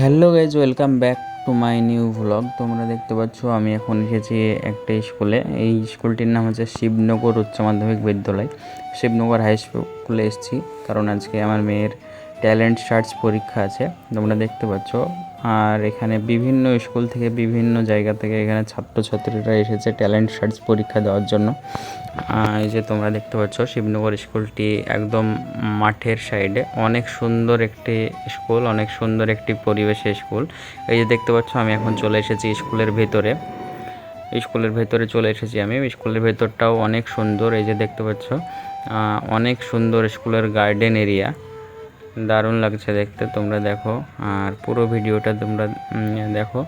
Hello guys, welcome back to my new vlog তোমরা দেখতে পাচ্ছ, আমি এখন এসেছি একটা স্কুলে। এই স্কুলটির নাম হচ্ছে শিবনগর উচ্চ মাধ্যমিক বিদ্যালয়। শিবনগর হাই স্কুলে এসেছি, কারণ আজকে আমার মেয়ের ট্যালেন্ট সার্চ পরীক্ষা আছে। তোমরা দেখতে পাচ্ছ আর এখানে বিভিন্ন স্কুল থেকে বিভিন্ন জায়গা থেকে এখানে ছাত্রছাত্রীরা এসেছে ট্যালেন্ট সার্চ পরীক্ষা দেওয়ার জন্য। এই যে তোমরা দেখতে পাচ্ছ, শিবনগর স্কুলটি একদম মাঠের সাইডে। অনেক সুন্দর একটি স্কুল, অনেক সুন্দর একটি পরিবেশে স্কুল। এই যে দেখতে পাচ্ছ, আমি এখন চলে এসেছি স্কুলের ভেতরে। স্কুলের ভেতরে চলে এসেছি আমি। স্কুলের ভেতরটাও অনেক সুন্দর, এই যে দেখতে পাচ্ছ। অনেক সুন্দর স্কুলের গার্ডেন এরিয়া। দারুণ লাগছে দেখতে, তোমরা দেখো। আর পুরো ভিডিওটা তোমরা দেখো।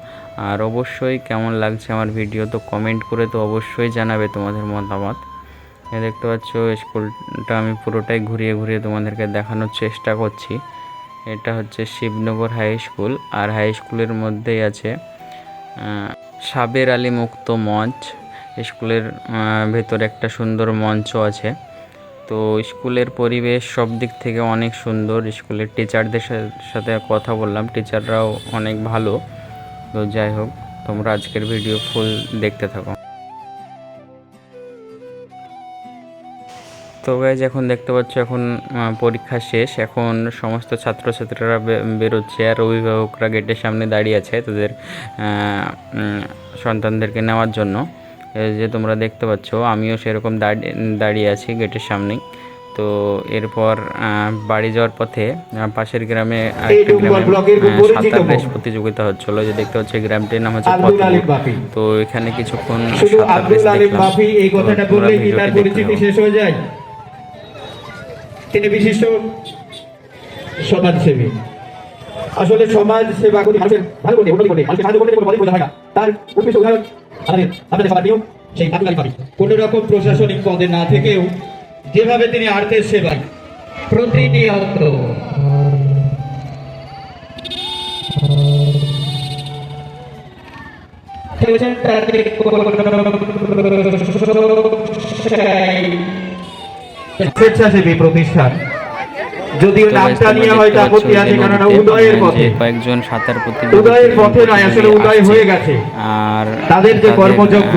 আর অবশ্যই কেমন লাগছে আমার ভিডিও, তো কমেন্ট করে তো অবশ্যই জানাবে তোমাদের মতামত। দেখতে পাচ্ছ, স্কুলটা আমি পুরোটাই ঘুরিয়ে ঘুরিয়ে তোমাদেরকে দেখানোর চেষ্টা করছি। এটা হচ্ছে শিবনগর হাই স্কুল, আর হাই স্কুলের মধ্যেই আছে সাবের আলী মুক্ত মঞ্চ। স্কুলের ভেতরে একটা সুন্দর মঞ্চ আছে। তো স্কুলের পরিবেশ সব দিক থেকে অনেক সুন্দর। স্কুলের টিচারদের সাথে কথা বললাম টিচাররাও অনেক ভালো। তো যাই হোক, তোমরা আজকের ভিডিও ফুল দেখতে থাকো। তো গাইজ এখন দেখতে পাচ্ছ, এখন পরীক্ষা শেষ। এখন সমস্ত ছাত্রছাত্রীরা বেরোচ্ছে আর অভিভাবকরা গেটের সামনে দাঁড়িয়ে আছে তাদের সন্তানদেরকে নেওয়ার জন্য। যে তোমরা দেখতে পাচ্ছ আমিও সেরকম দাঁড়িয়ে দাঁড়িয়ে আছি গেটের সামনেই। তো এরপর বাড়ি যাওয়ার পথে পাশের গ্রামে আরেকটা সাঁতার। রেস প্রতিযোগিতা হচ্ছিল। যে দেখতে পাচ্ছ এই গ্রামটির নাম হচ্ছে তো এখানে কিছুক্ষণ সাঁতার রেস দেখলাম। তিনি বিশিষ্ট সমাজসেবী। আসলে সমাজ সেবা করি মানুষের ভালো করতে উন্নতি মানুষের সাহায্য করতে কোনো বলে বোঝা হয় না। তার উৎকৃষ্ট উদাহরণ আমাদের আপনাদের সবার প্রিয় সেই আব্দুল আলিম বাপি রকম প্রশাসনিক পদে না থেকেও যেভাবে তিনি আর্থের সেবায় প্রতিনিয়ত স্বেচ্ছাসেবী প্রতিষ্ঠান। যদিও নামটা নিয়ে হয়তো আপত্তি আছে নদীতে, উদয়ের পথে। কয়েকজন সাঁতার প্রতিযোগী উদয়ের পথে নয়, আসলে উদয় হয়ে গেছে। আর তাদের যে কর্মযজ্ঞ,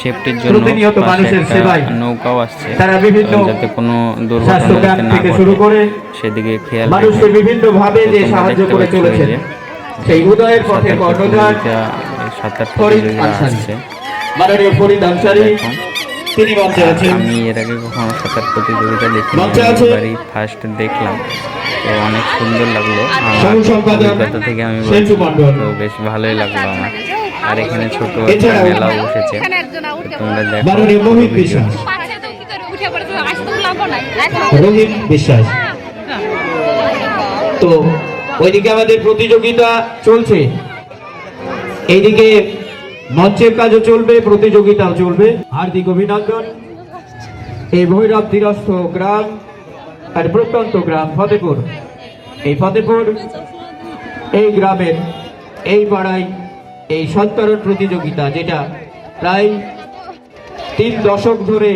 সেফটির জন্য প্রতিনিয়ত মানুষের সেবায় নৌকাও আসছে। তারা বিভিন্ন যাতে কোনো দুর্ঘটনা থেকে শুরু করে সেদিকে খেয়াল মানুষকে বিভিন্ন ভাবে যে সাহায্য করে যে সেই উদয়ের সাঁতার কর্ণধার সাঁতার প্রতিযোগিতা আসছে। মাননীয় ফরিদ আনসারী। তিনি মঞ্চে আছেন আমি এর আগে কখনো সাঁতার প্রতিযোগিতা দেখিনি এবারই ফার্স্ট দেখলাম। তো অনেক সুন্দর লাগল। আমার অভিজ্ঞতা থেকে আমি বলছি তো বেশ ভালোই লাগল আমার। আর এখানে ছোট একটা মেলাও বসেছে তোমরা দেখো বিশ্বাস। রোহিত বিশ্বাস। তো ওইদিকে আমাদের প্রতিযোগিতা চলছে। এইদিকে মঞ্চের কাজও চলবে, প্রতিযোগিতাও চলবে। হার্দিক অভিনন্দন। এই ভৈরব তীরস্থ গ্রাম, আর প্রত্যন্ত গ্রাম ফতেপুর। এই ফতেপুর, এই গ্রামের, এই পাড়ায় এই সন্তরণ প্রতিযোগিতা, যেটা প্রায় তিন দশক ধরে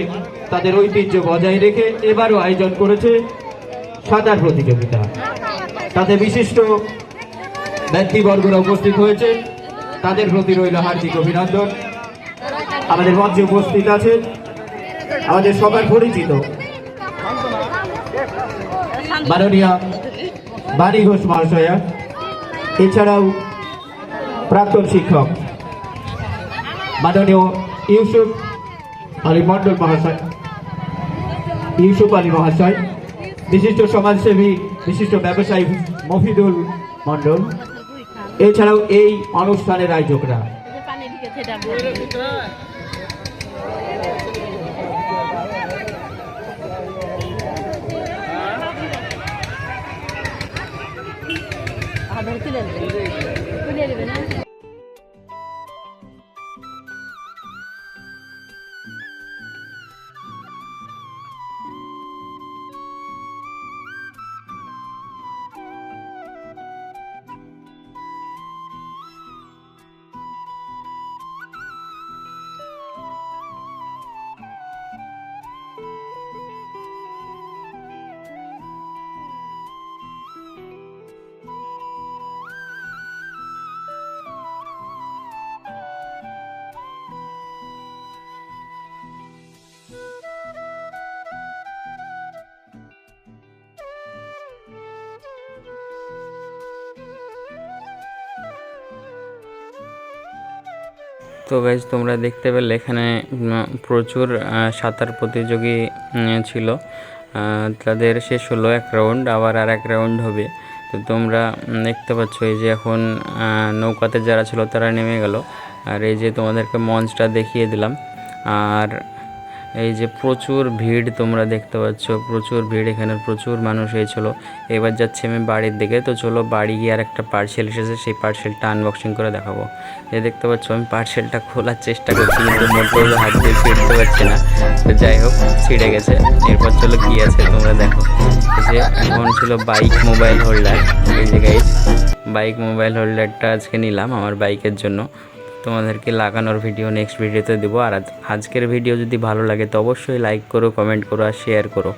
তাদের ঐতিহ্য বজায় রেখে এবারও আয়োজন করেছে সাঁতার প্রতিযোগিতা। তাতে বিশিষ্ট ব্যক্তিবর্গরা উপস্থিত হয়েছে। তাদের প্রতি রইল হার্দিক অভিনন্দন। আমাদের মঞ্চে উপস্থিত আছেন আমাদের সবার পরিচিত মাননীয় বাণী ঘোষ মহাশয়া, এছাড়াও প্রাক্তন শিক্ষক মাননীয় ইউসুফ আলী মন্ডল মহাশয়, ইউসুফ আলী মহাশয়, বিশিষ্ট সমাজসেবী, বিশিষ্ট ব্যবসায়ী মফিদুল মন্ডল এছাড়াও এই অনুষ্ঠানের আয়োজকরা। নেবে না তো গাইজ তোমরা দেখতে পেলে এখানে প্রচুর সাঁতার প্রতিযোগী ছিল। তাদের শেষ হলো এক রাউন্ড আবার আর এক রাউন্ড হবে। তো তোমরা দেখতে পাচ্ছ এই যে এখন নৌকাতে যারা ছিল তারা নেমে গেল। আর এই যে তোমাদেরকে মঞ্চটা দেখিয়ে দিলাম। আর এই যে প্রচুর ভিড় তোমরা দেখতে পাচ্ছ, প্রচুর ভিড় এখানে, প্রচুর মানুষ হয়েছিল এবার যাচ্ছি আমি বাড়ির দিকে, তো চলো বাড়ি গিয়ে আর একটা পার্সেল এসেছে, সেই পার্সেলটা আনবক্সিং করে দেখাবো। এই দেখতে পাচ্ছ, আমি পার্সেলটা খোলার চেষ্টা করছি, কিন্তু মোটেও হাত দিয়ে ছিঁড়তে পারছি না। তো যাই হোক, ছিঁড়ে গেছে। এরপর চলো কি আছে তোমরা দেখো। যে এখন ছিল বাইক মোবাইল হোল্ডার যে বাইক মোবাইল হোল্ডারটা আজকে নিলাম আমার বাইকের জন্য। তোমাদেরকে লাগানোর ভিডিও নেক্সট ভিডিওতে দেবো। আর আজকের ভিডিও যদি ভালো লাগে তো অবশ্যই লাইক করো কমেন্ট করো আর শেয়ার করো।